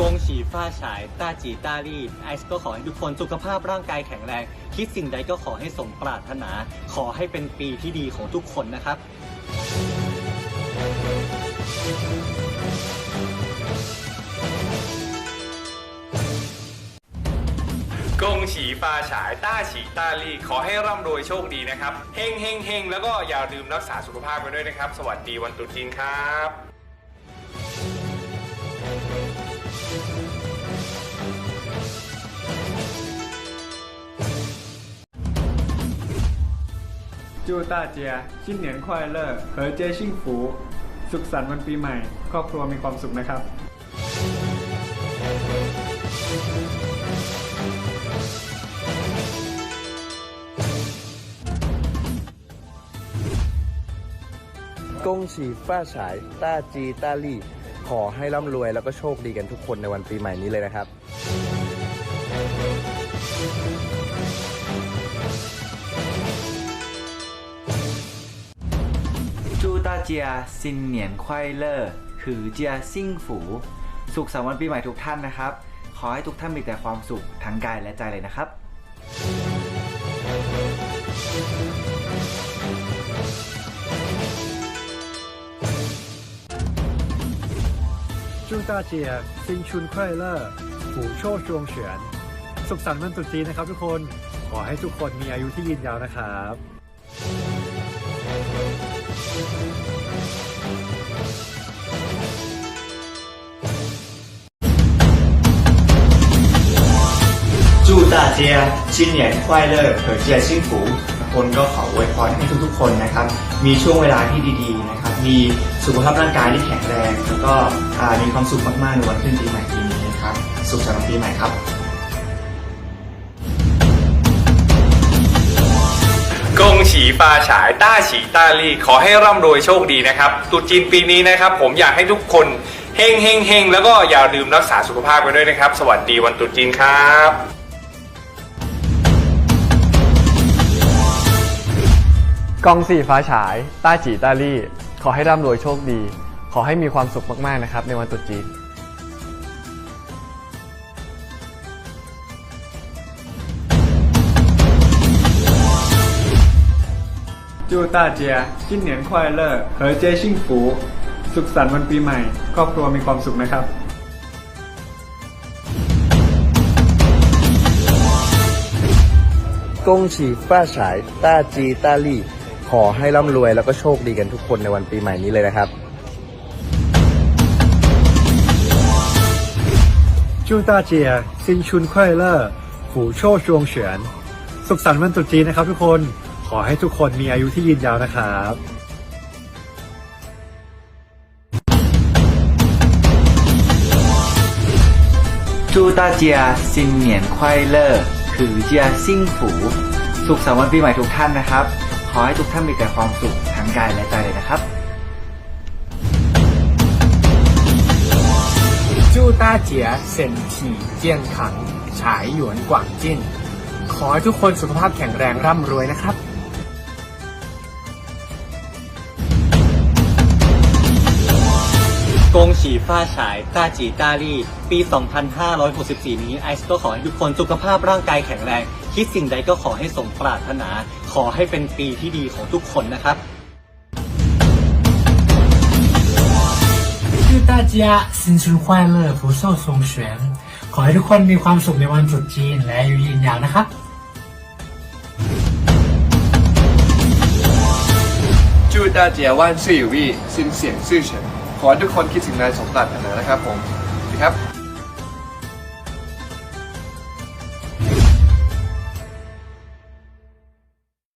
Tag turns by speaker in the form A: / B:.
A: กงฉีฟ้าฉายต้าจีต้าลี่ไอซ์ก็ขอให้ทุกคนสุขภาพร่างกายแข็งแรง คิดสิ่งใดก็ขอให้สมปรารถนา ขอให้เป็นปีที่ดีของทุกคนนะครับ
B: กงฉีฟ้าฉายต้าฉีต้าลี่ขอให้ร่ำรวยโชคดีนะครับเฮงเฮงเฮงแล้วก็อย่าลืมรักษาสุขภาพกันด้วยนะครับ สวัสดีวันตรุษจีนครับ
C: จู้ต้าเจีย ชิ้นเหนี
D: ยนควายเลอร์เฮอเจชิงฝู
C: สุขสันต์วันปีใหม่ ครอบครัวมีความสุขนะครับ
E: กงฉีฟ้าฉาย ต้าจีต้าลี่ ขอให้ร่ำรวยแล้วก็โชคดีกันทุกคนในวันปีใหม่นี้เลยนะครับ
F: เจียซินเหนียนควายเลอร์คือเจียซิ่งฝูสุขสันต์วันปีใหม่ทุกท่านนะครับ ขอให้ทุกท่านมีแต่ความสุขทั้งกายและใจเลยนะครับ
C: จุ้งตาเจียซิงชุนควายเลอร์หูโชว์ชวงเฉียนสุขสันต์วันตรุษจีนนะครับทุกคน ขอให้ทุกคนมีอายุที่ยืนยาวนะครับ
A: จูตาเจียชินเนียควายเลอร์เผอเจียชิ่งฝูคนก็ขออวยพรให้ทุกๆคนนะครับ มีช่วงเวลาที่ดีๆนะครับ มีสุขภาพร่างกายที่แข็งแรง แล้วก็มีความสุขมากๆในวันขึ้นปีใหม่ปีนี้นะครับ สุขสันต์ปีใหม่ครับ
B: กงฉีฟ้าฉายต้าฉีต้าลี่ขอให้ร่ำรวยโชคดีนะครับตรุษจีนปีนี้นะครับ ผมอยากให้ทุกคนเฮงเฮงเฮงแล้วก็อย่าลืมรักษาสุขภาพกันด้วยนะครับ สวัสดีวันตรุษจีนครับ
G: กองสี่ฟ้าฉาย ต้าจีต้าลี่ ขอให้ร่ำรวยโชคดี ขอให้มีความสุขมาก ๆ นะครับ ในวันตรุษจีน
C: 祝大家新年快乐和皆幸福สุขสันต์วันปีใหม่ ครอบครัวมีความสุขนะครับ
E: กงฉีฟ้าฉาย ต้าจีต้าลี่ ขอให้ร่ำรวยแล้วก็โชคดีกันทุกคนในวันปีใหม่นี้เลยนะครับ
C: 祝大家新春快乐虎โชคจวงเฉียน สุขสันต์วันตรุษจีนนะครับทุกคน ขอให้ทุกคนมีอายุที่ยืนยาวนะครับ
F: 祝大家新年快乐คือเจียซิ่งฝูสุขสันต์วันปีใหม่ทุกท่านนะครับ ขอให้ทุกท่านมีแต่ความสุขทั้งกายและใจเลยนะครับ
H: จู้ต้าเจียเซนทีเจียนขัง ฉายหยวนกว่างจิ้น ขอให้ทุกคนสุขภาพแข็งแรงร่ำรวยนะครับ
A: กงฉีฟ้าฉายตาจีตาลี่ ปี 2564 นี้ไอซ์ก็ขอให้ทุกคนสุขภาพร่างกายแข็งแรง คิดสิ่งใดก็ขอให้สมปรารถนา ขอให้เป็นปีที่ดีของทุกคนนะครับ
H: 祝大家新春快乐福寿双全ขอให้ทุกคนมีความสุขในวันตรุษจีนและอายุยืนยาวนะครับ
G: จู大家万岁有益心想事成ขอให้ทุกคนคิดสิ่งใดสมปรารถนานะครับผมสวัสดีครับ